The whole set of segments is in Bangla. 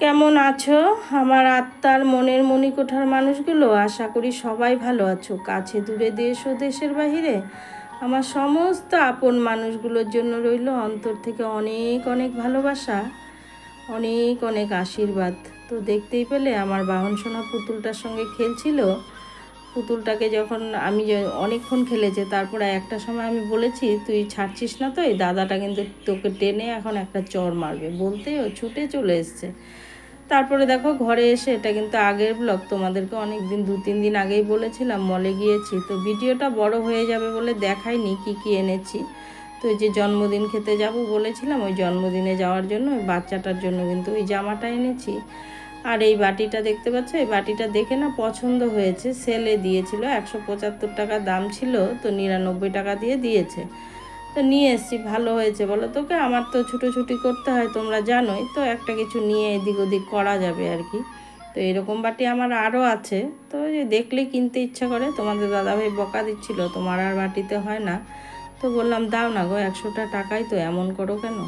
কেমন আছো? আমার আত্মার মনের মণিকোঠার মানুষগুলো, আশা করি সবাই ভালো আছো। কাছে দূরে দেশ ও দেশের বাহিরে আমার সমস্ত আপন মানুষগুলোর জন্য রইল অন্তর থেকে অনেক অনেক ভালোবাসা, অনেক অনেক আশীর্বাদ। তো দেখতেই পেলে আমার বাহন সোনা পুতুলটার সঙ্গে খেলছিল। পুতুলটাকে যখন আমি অনেকক্ষণ খেলেছে, তারপরে একটা সময় আমি বলেছি, তুই ছাড়ছিস না তো? এই দাদাটা কিন্তু তোকে টেনে এখন একটা চর মারবে। বলতে ও ছুটে চলে এসছে। তারপরে দেখো ঘরে এসে, এটা কিন্তু আগের ব্লগ তোমাদেরকে অনেক দিন দু, তিন দিন আগেই বলেছিলাম মলে গিয়েছি। তো ভিডিওটা বড় হয়ে যাবে বলে দেখাইনি কি কি এনেছি। তো যে জন্মদিন খেতে যাব বলেছিলাম, ওই জন্মদিনে যাওয়ার জন্য, ওই বাচ্চাটার জন্য কিন্তু ওই জামাটা এনেছি। আর এই বাটিটা দেখতে পাচ্ছ? এই বাটিটা দেখে না পছন্দ হয়েছে। সেলে দিয়েছিল। একশো পঁচাত্তর টাকা দাম ছিল, তো নিরানব্বই টাকা দিয়ে দিয়েছে। তো নিয়ে এসছি, ভালো হয়েছে বলো তোকে? আমার তো ছুটোছুটি করতে হয়, তোমরা জানোই। তো একটা কিছু নিয়ে এদিক ওদিক করা যাবে আর কি। তো এরকম বাটি আমার আরও আছে। তো দেখলে কিনতে ইচ্ছা করে, তোমাদের দাদাভাই বকা দিচ্ছিল, তোমার আর বাটিতে হয় না। তো বললাম, দাও না গো, একশোটা টাকাই তো, এমন করো কেন?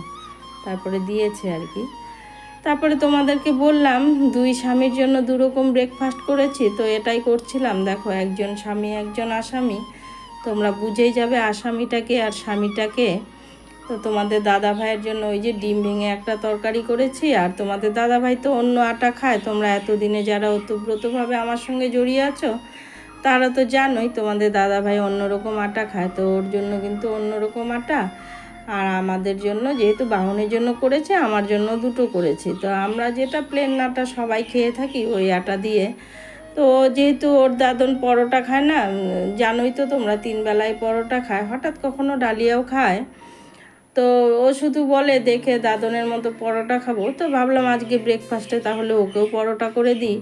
তারপরে দিয়েছে আর কি। তারপরে তোমাদেরকে বললাম, দুই স্বামীর জন্য দুরকম ব্রেকফাস্ট করেছি, তো এটাই করছিলাম। দেখো, একজন স্বামী, একজন আসামি। তোমরা বুঝেই যাবে আসামিটাকে আর স্বামীটাকে। তো তোমাদের দাদা ভাইয়ের জন্য ওই যে ডিম ভেঙে একটা তরকারি করেছি, আর তোমাদের দাদা ভাই তো অন্য আটা খায়। তোমরা এতদিনে যারা ওতপ্রোতভাবে আমার সঙ্গে জড়িয়ে আছো, তারা তো জানোই তোমাদের দাদা ভাই অন্যরকম আটা খায়। তো ওর জন্য কিন্তু অন্যরকম আটা। আর আমাদের জন্য, যেহেতু বাহনের জন্য করেছে, আমার জন্য দুটো করেছি। তো আমরা যেটা প্লেন আটা সবাই খেয়ে থাকি, ওই আটা দিয়ে। তো যেহেতু ওর দাদন পরোটা খায় না জানোই তো তোমরা, তিন বেলায় পরোটা খায়, হঠাৎ কখনো ডালিয়াও খায়। তো ও শুধু বলে, দেখে দাদনের মতো পরোটা খাব। তো ভাবলাম আজকে ব্রেকফাস্টে তাহলে ওকেও পরোটা করে দিই।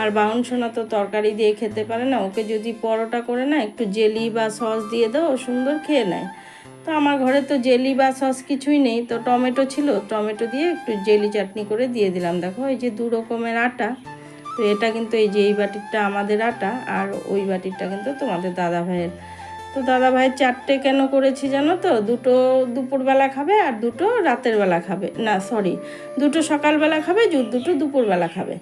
আর বাউন সোনা তো তরকারি দিয়ে খেতে পারে না, ওকে যদি পরোটা করে না, একটু জেলি বা সস দিয়ে দাও সুন্দর খেয়ে নেয়। তো আমার ঘরে তো জেলি বা সস কিছুই নেই, তো টমেটো ছিল, টমেটো দিয়ে একটু জেলি চাটনি করে দিয়ে দিলাম। দেখো, এই যে দু রকমের আটা, তো এটা কিন্তু এই যে এই বাটিরটা আমাদের আটা, আর ওই বাটিরটা কিন্তু তোমাদের দাদা ভাইয়ের। তো দাদা ভাই চারটে কেন করেছি জানো তো? দুটো দুপুরবেলা খাবে আর দুটো রাতের বেলা খাবে। না সরি দুটো সকালবেলা খাবে, দুটো দুপুরবেলা খাবে।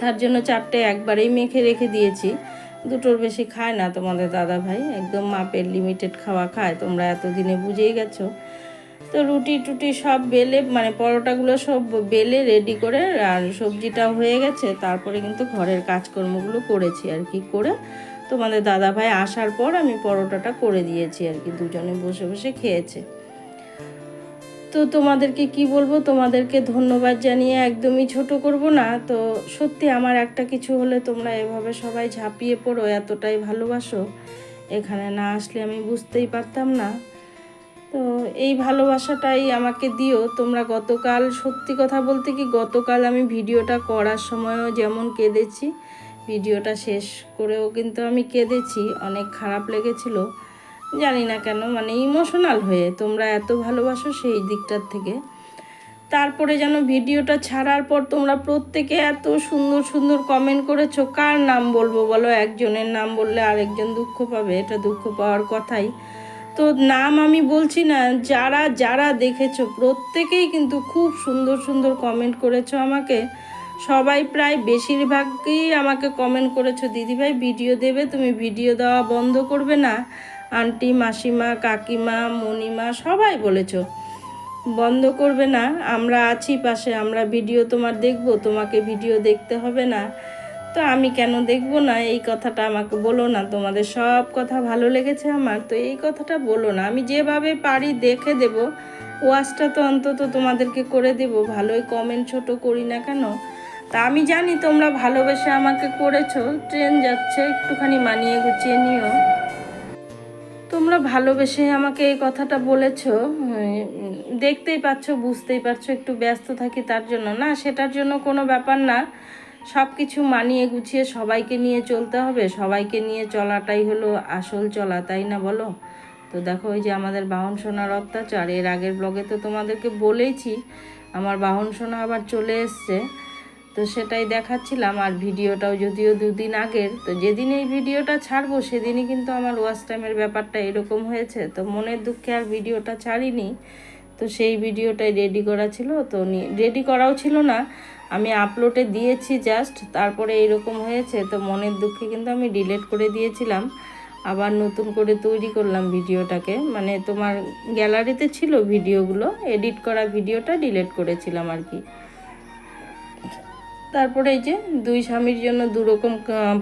তার জন্য চারটে একবারেই মেখে রেখে দিয়েছি। দুটোর বেশি খায় না তোমাদের দাদা ভাই। একদম মাপের লিমিটেড খাওয়া খায়। তোমরা এতদিনে বুঝেই গেছো। তো রুটি টুটি সব বেলে মানে পরোটাগুলো সব বেলে রেডি করে, আর সবজিটা হয়ে গেছে। তারপরে কিন্তু ঘরের কাজকর্মগুলো করেছি আর কি করে। তোমাদের দাদা ভাই আসার পর আমি পরোটাটা করে দিয়েছি আর কি। দুজনে বসে বসে খেয়েছে। তো তোমাদেরকে কি বলব? তোমাদেরকে ধন্যবাদ জানিয়ে একদমই ছোট করব না। তো সত্যি আমার একটা কিছু হলে তোমরা এভাবে সবাই ঝাঁপিয়ে পড়ো, এতটাই ভালোবাসো। এখানে না আসলে আমি বুঝতেই পারতাম না। তো এই ভালোবাসাটাই আমাকে দিও। তোমরা গতকাল, সত্যি কথা বলতে কি গতকাল আমি ভিডিওটা করার সময়ও যেমন কেঁদেছি, ভিডিওটা শেষ করেও কিন্তু আমি কেঁদেছি, অনেক খারাপ লেগেছিল। জানি না কেন মানে ইমোশনাল হয়ে তোমরা এত ভালোবাসো সেই দিকটার থেকে। তারপরে যেন ভিডিওটা ছাড়ার পর তোমরা প্রত্যেকে এত সুন্দর সুন্দর কমেন্ট করেছ, কার নাম বলব বলো? একজনের নাম বললে আরেকজন দুঃখ পাবে, এটা দুঃখ পাওয়ার কথাই। তো নাম আমি বলছি না, যারা যারা দেখেছ, প্রত্যেকেই কিন্তু খুব সুন্দর সুন্দর কমেন্ট করেছ আমাকে। সবাই প্রায় বেশিরভাগই আমাকে কমেন্ট করেছ, দিদিভাই ভিডিও দেবে, তুমি ভিডিও দেওয়া বন্ধ করবে না। আন্টি, মাসিমা, কাকিমা মণিমা সবাই বলেছ। বন্ধ করবে না, আমরা আছি পাশে, আমরা ভিডিও তোমার দেখব, তোমাকে ভিডিও দেখতে হবে না। তো আমি কেন দেখব না? এই কথাটা আমাকে বলো না। তোমাদের সব কথা ভালো লেগেছে আমার, তো এই কথাটা বলো না। আমি যেভাবে পারি দেখে দেব। ওয়াজটা তো অন্তত তোমাদেরকে করে দেব। ভালোই কমেন্ট ছোট করি না কেন? তা আমি জানি তোমরা ভালোবেসে আমাকে করেছ। ট্রেন যাচ্ছে, একটুখানি মানিয়ে গুছিয়ে নিও। তোমরা ভালোবেসে আমাকে এই কথাটা বলেছ দেখতেই পাচ্ছ, বুঝতেই পারছ, একটু ব্যস্ত থাকি তার জন্য। না, সেটার জন্য কোনো ব্যাপার না। সব কিছু মানিয়ে গুছিয়ে সবাইকে নিয়ে চলতে হবে। সবাইকে নিয়ে চলাটাই হলো আসল চলা, তাই না বলো? তো দেখো, ওই যে আমাদের বাহন সোনার অত্যাচার এর আগের ব্লগে তো তোমাদেরকে বলেইছি, আমার বাহন সোনা আবার চলে এসছে। তো সেটাই দেখাচ্ছিলাম, আর ভিডিওটাও যদিও দুদিন আগের, তো যেদিন এই ভিডিওটা ছাড়বো সেদিনই কিন্তু আমার ওয়াচ টাইমের ব্যাপারটা এরকম হয়েছে, তো মনের দুঃখে আর ভিডিওটা ছাড়িনি, তো সেই ভিডিওটাই রেডি করা ছিল, তো রেডি করাও ছিল না, আমি আপলোডে দিয়েছি জাস্ট তারপরে এরকম হয়েছে, তো মনের দুঃখে কিন্তু আমি ডিলেট করে দিয়েছিলাম, আবার নতুন করে তৈরি করলাম ভিডিওটাকে মানে তোমার গ্যালারিতে ছিল ভিডিওগুলো এডিট করা ভিডিওটা ডিলেট করেছিলাম আর কি। তারপরে এই যে দুই স্বামীর জন্য দুরকম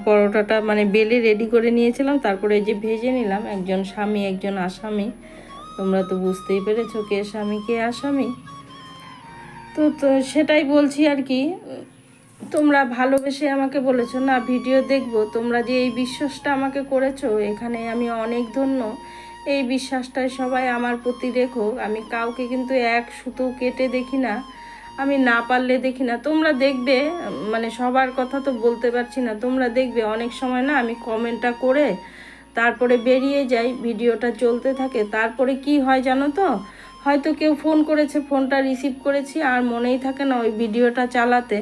পরোটাটা মানে বেলে রেডি করে নিয়েছিলাম। তারপরে এই যে ভেজে নিলাম। একজন স্বামী, একজন আসামি। তোমরা তো বুঝতেই পেরেছ কে স্বামী, কে আসামি। তো তো সেটাই বলছি আর কি। তোমরা ভালোবেসে আমাকে বলেছ না, ভিডিও দেখব। তোমরা যে এই বিশ্বাসটা আমাকে করেছ, এখানে আমি অনেক ধন্য। এই বিশ্বাসটাই সবাই আমার প্রতি রেখো। আমি কাউকে কিন্তু এক সুতো কেটে দেখি না। আমি না পারলে দেখি না। তোমরা দেখবে মানে সবার কথা তো বলতে পারছি না। তোমরা দেখবে অনেক সময় না আমি কমেন্টটা করে তারপরে বেরিয়ে যাই, ভিডিওটা চলতে থাকে। তারপরে কি হয় জানো তো? হয়তো কেউ ফোন করেছে, ফোনটা রিসিভ করেছি, আর মনেই থাকে না ওই ভিডিওটা চালাতে।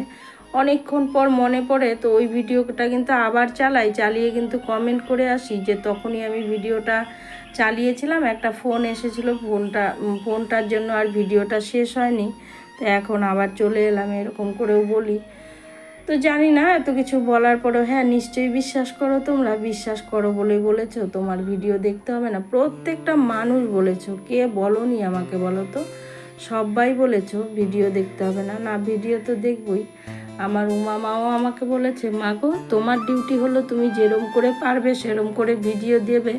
অনেকক্ষণ পর মনে পড়ে, তো ওই ভিডিওটা কিন্তু আবার চালাই, চালিয়ে কিন্তু কমেন্ট করে আসি যে তখনই আমি ভিডিওটা চালিয়েছিলাম, একটা ফোন এসেছিল, ফোনটা ফোনটার জন্য আর ভিডিওটা শেষ হয়নি। তো এখন আবার চলে এলাম, এরকম করেও বলি। তো জানি না, এত কিছু বলার পরেও হ্যাঁ নিশ্চয়ই বিশ্বাস করো তোমরা, বিশ্বাস করো বলেই বলেছ, তোমার ভিডিও দেখতে হবে না। প্রত্যেকটা মানুষ বলেছ, কে বলনি আমাকে বলো তো? সবাই বলেছ, ভিডিও দেখতে হবে না। না, ভিডিও তো দেখবই। আমার উমা মাও আমাকে বলেছে, মা গো, তোমার ডিউটি হলো তুমি যেরম করে পারবে, সেরম করে ভিডিও দেবে।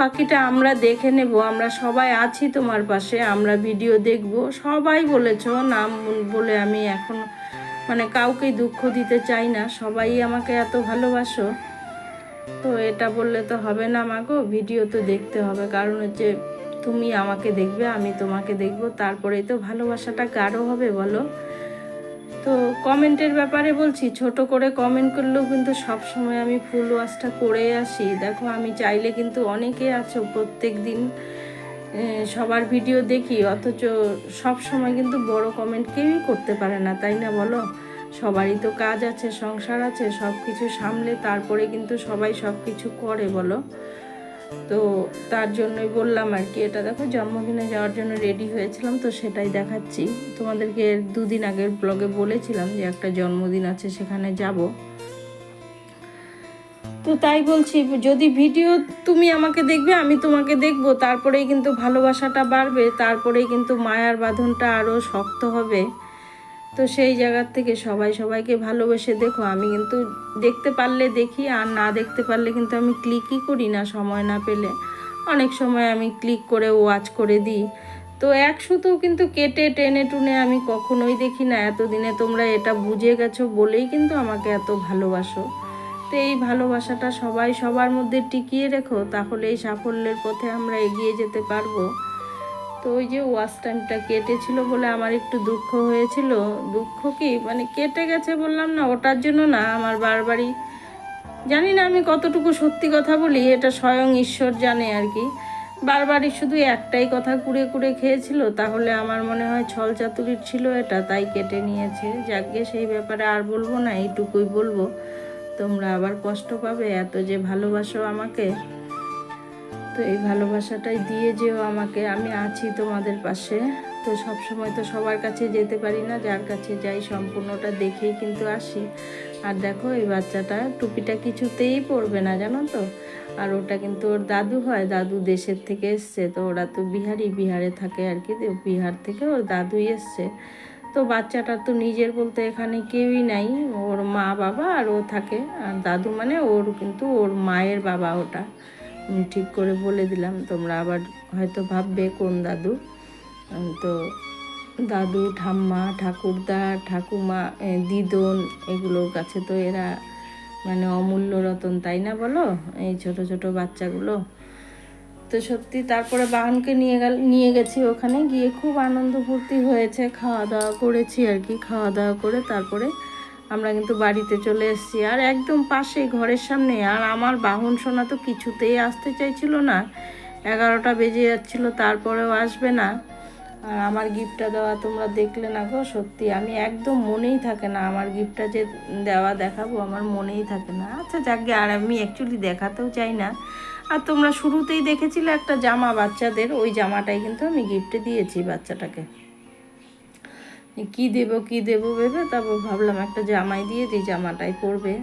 বাকিটা আমরা দেখে নেব, আমরা সবাই আছি তোমার পাশে, আমরা ভিডিও দেখব। সবাই বলেছ নাম বলে আমি এখন মানে কাউকে দুঃখ দিতে চাই না, সবাই আমাকে এত ভালোবাসো। তো এটা বললে তো হবে না, মাগো ভিডিও তো দেখতে হবে। কারণ হচ্ছে তুমি আমাকে দেখবে, আমি তোমাকে দেখব, তারপরেই তো ভালোবাসাটা গাঢ় হবে, বলো। তো কমেন্টের ব্যাপারে বলছি, ছোট করে কমেন্ট করলেও কিন্তু সব সময় আমি ফুল ওয়াশটা করে আসি। দেখো, আমি চাইলে কিন্তু অনেকে আছো প্রত্যেক দিন সবার ভিডিও দেখি, অথচ সব সময় কিন্তু বড় কমেন্ট কেউই করতে পারে না, তাই না বলো? সবারই তো কাজ আছে, সংসার আছে সব কিছু সামলে তারপরে কিন্তু সবাই সব কিছু করে, বলো? তো তার জন্যই বললাম আর কি, এটা দেখো জন্মদিনে যাওয়ার জন্য রেডি হয়েছিলাম, তো সেটাই দেখাচ্ছি। তোমাদেরকে দুদিন আগের ব্লগে বলেছিলাম যে একটা জন্মদিন আছে, সেখানে যাব। তো তাই বলছি, যদি ভিডিও তুমি আমাকে দেখবে, আমি তোমাকে দেখব, তারপরেই কিন্তু ভালোবাসাটা বাড়বে, তারপরেই কিন্তু মায়ার বাঁধনটা আরও শক্ত হবে। তো সেই জায়গার থেকে সবাই সবাইকে ভালোবেসে দেখো, আমি কিন্তু দেখতে পারলে দেখি আর না দেখতে পারলে কিন্তু আমি ক্লিকই করি না সময় না পেলে। অনেক সময় আমি ক্লিক করে ওয়াচ করে দিই। তো এক সুতো কিন্তু কেটে টেনে টুনে আমি কখনোই দেখি না। এতদিনে তোমরা এটা বুঝে গেছো বলেই কিন্তু আমাকে এত ভালোবাসো। তো এই ভালোবাসাটা সবাই সবার মধ্যে টিকিয়ে রেখো, তাহলে এই সাফল্যের পথে আমরা এগিয়ে যেতে পারব। তো ওই যে ওয়াশ টাইমটা কেটেছিল বলে আমার একটু দুঃখ হয়েছিল। দুঃখ কি? মানে কেটে গেছে বললাম না, ওটার জন্য না, আমার বারবারই। জানি না আমি কতটুকু সত্যি কথা বলি, এটা স্বয়ং ঈশ্বর জানে আর কি। বারবারই শুধু একটাই কথা কুড়ে কুড়ে খেয়েছিল, তাহলে আমার মনে হয় ছল চাতুরির ছিল এটা, তাই কেটে নিয়েছে। যাকে সেই ব্যাপারে আর বলব না, এইটুকুই বলব। তোমরা আবার কষ্ট পাবে, এত যে ভালোবাসো আমাকে। তো এই ভালোবাসাটাই দিয়ে যেও আমাকে। আমি আছি তোমাদের পাশে। তো সব সময় তো সবার কাছে যেতে পারি না, যার কাছে যাই সম্পূর্ণটা দেখেই কিন্তু আসি। আর দেখো, এই বাচ্চাটা টুপিটা কিছুতেই পরবে না, জানো তো? আর ওটা কিন্তু ওর দাদু হয়, দাদু দেশের থেকে এসছে। তো ওরা তো বিহারি, বিহারে থাকে আর কি। বিহার থেকে ওর দাদুই এসছে। তো বাচ্চাটা তো নিজের বলতে এখানে কেউই নাই। ওর মা বাবা আর ও থাকে। আর দাদু মানে ওর কিন্তু ওর মায়ের বাবা ওটা। ঠিক করে বলে দিলাম, তোমরা আবার হয়তো ভাববে কোন দাদু। তো দাদু, ঠাম্মা, ঠাকুরদা, ঠাকুমা দিদন, এগুলোর কাছে তো এরা মানে অমূল্য রতন, তাই না বলো? এই ছোট ছোট বাচ্চাগুলো। তো সত্যি তারপরে বাহনকে নিয়ে গেল, নিয়ে গেছি ওখানে, গিয়ে খুব আনন্দ ফুর্তি হয়েছে। খাওয়া দাওয়া করেছি আর কি, খাওয়া দাওয়া করে তারপরে আমরা কিন্তু বাড়িতে চলে এসেছি। আর একদম পাশে ঘরের সামনে। আর আমার বাহন সোনা তো কিছুতেই আসতে চাইছিল না। এগারোটা বেজে যাচ্ছিল, তারপরেও আসবে না। আর আমার গিফটটা দেওয়া তোমরা দেখলে না গো, সত্যি। আমি একদম মনেই থাকে না আমার গিফটটা যে দেওয়া দেখাবো, আমার মনেই থাকে না। আচ্ছা যাকে আর আমি অ্যাকচুয়ালি দেখাতেও চাই না। আর তোমরা শুরুতেই দেখেছিলে একটা জামা বাচ্চাদের, ওই জামাটাই কিন্তু আমি গিফটে দিয়েছি বাচ্চাটাকে। কি দেব কি দেব ভেবে তারপর ভাবলাম একটা জামাই দিয়ে দিই, জামাটাই পরবে।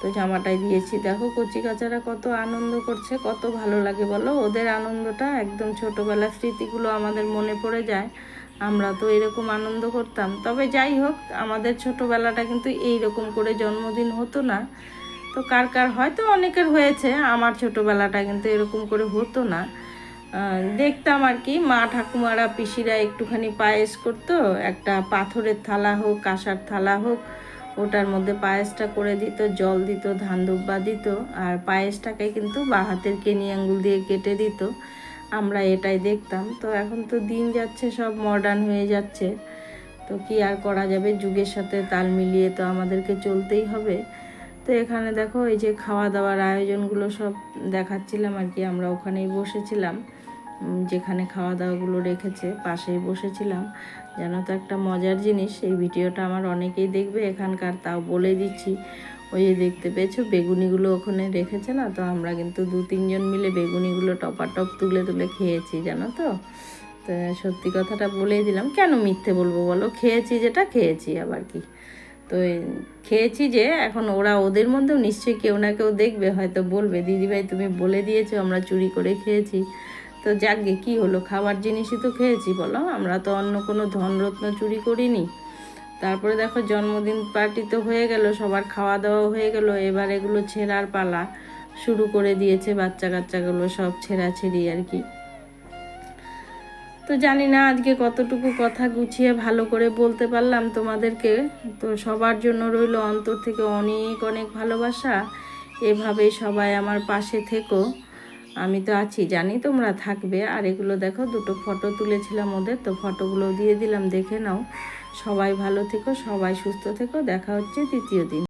তো জামাটাই দিয়েছি। দেখো কচি কাচারা কত আনন্দ করছে, কত ভালো লাগে বলো। ওদের আনন্দটা একদম ছোটোবেলার স্মৃতিগুলো আমাদের মনে পড়ে যায়। আমরা তো এরকম আনন্দ করতাম। তবে যাই হোক, আমাদের ছোটোবেলাটা কিন্তু এই রকম করে জন্মদিন হতো না। তো কার কার হয়তো অনেকের হয়েছে, আমার ছোটোবেলাটা কিন্তু এরকম করে হতো না। দেখতাম আর কি, মা ঠাকুমারা পিসিরা একটুখানি পায়েস করতো, একটা পাথরের থালা হোক, কাঁসার থালা হোক, ওটার মধ্যে পায়েসটা করে দিত, জল দিত, ধান দুব্বা দিত, আর পায়েসটাকে কিন্তু বা হাতের কেনি আঙ্গুল দিয়ে কেটে দিত, আমরা এটাই দেখতাম। তো এখন তো দিন যাচ্ছে, সব মডার্ন হয়ে যাচ্ছে, তো কি আর করা যাবে? যুগের সাথে তাল মিলিয়ে তো আমাদেরকে চলতেই হবে। তো এখানে দেখো, এই যে খাওয়া দাওয়ার আয়োজনগুলো সব দেখাচ্ছিলাম আর কি, আমরা ওখানেই বসেছিলাম। যেখানে খাওয়া দাওয়াগুলো রেখেছে, পাশেই বসেছিলাম। যেন তো একটা মজার জিনিস, এই ভিডিওটা আমার অনেকেই দেখবে এখানকার, তাও বলে দিচ্ছি। ওই দেখতে পেয়েছ, বেগুনিগুলো ওখানে রেখেছে না? তো আমরা কিন্তু দু তিনজন মিলে বেগুনিগুলো টপাটপ তুলে তুলে খেয়েছি, জানো তো? তো সত্যি কথাটা বলেই দিলাম। কেন মিথ্যে বলব বলো? খেয়েছি যেটা, খেয়েছি আবার কি? তো খেয়েছি যে, এখন ওরা ওদের মধ্যেও নিশ্চয়ই কেউ না কেউ দেখবে, হয়তো বলবে, দিদিভাই, তুমি বলে দিয়েছ, আমরা চুরি করে খেয়েছি। তো যাকগে, কি হলো? খাবার জিনিসই তো খেয়েছি বলো। আমরা তো অন্য কোনো ধনরত্ন চুরি করিনি। তারপরে দেখো, জন্মদিন পার্টি তো হয়ে গেল, সবার খাওয়া দাওয়া হয়ে গেল, এবার এগুলো ছেঁড়ার পালা শুরু করে দিয়েছে বাচ্চা কাচ্চাগুলো সব ছেঁড়াছেড়ি আর কি। তো জানি না আজকে কতটুকু কথা গুছিয়ে ভালো করে বলতে পারলাম তোমাদেরকে। তো সবার জন্য রইল অন্তর থেকে অনেক অনেক ভালোবাসা। এভাবেই সবাই আমার পাশে থেকো। আমি তো আছি, জানি তোমরা থাকবে। আর এগুলো দেখো, দুটো ফটো তুলেছিলাম ওদের, তো ফটোগুলো দিয়ে দিলাম, দেখে নাও। সবাই ভালো থেকো, সবাই সুস্থ থেকো, দেখা হচ্ছে দ্বিতীয় দিন।